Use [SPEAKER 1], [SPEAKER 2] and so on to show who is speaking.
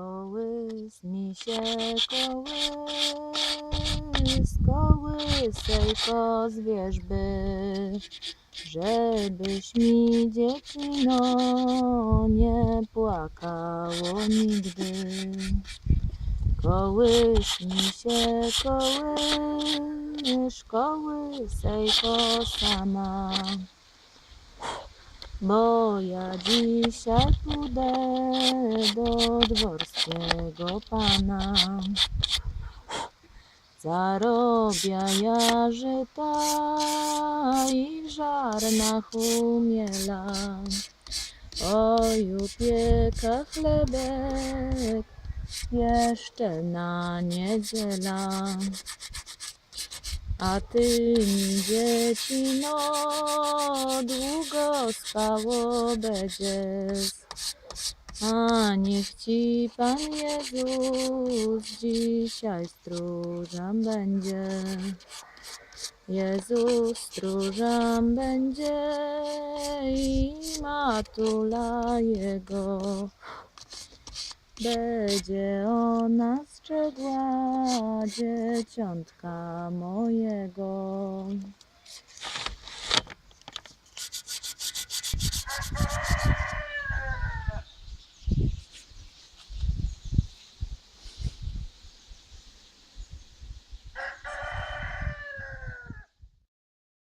[SPEAKER 1] Kołys mi się kołys, kołysejko z wierzby, żebyś mi dziecino nie płakało nigdy. Kołys mi się kołys, kołysejko sama. Bo ja dzisiaj pójdę do dworskiego pana. Zarobia ja żyta i w żarnach umiela. Oj, upieka chlebek jeszcze na niedziela. A ty mi dzieci no długo spało będziesz. A niech ci Pan Jezus dzisiaj stróżem będzie. Jezus stróżem będzie i matula Jego. Będzie ona strzegła dzieciątka mojego.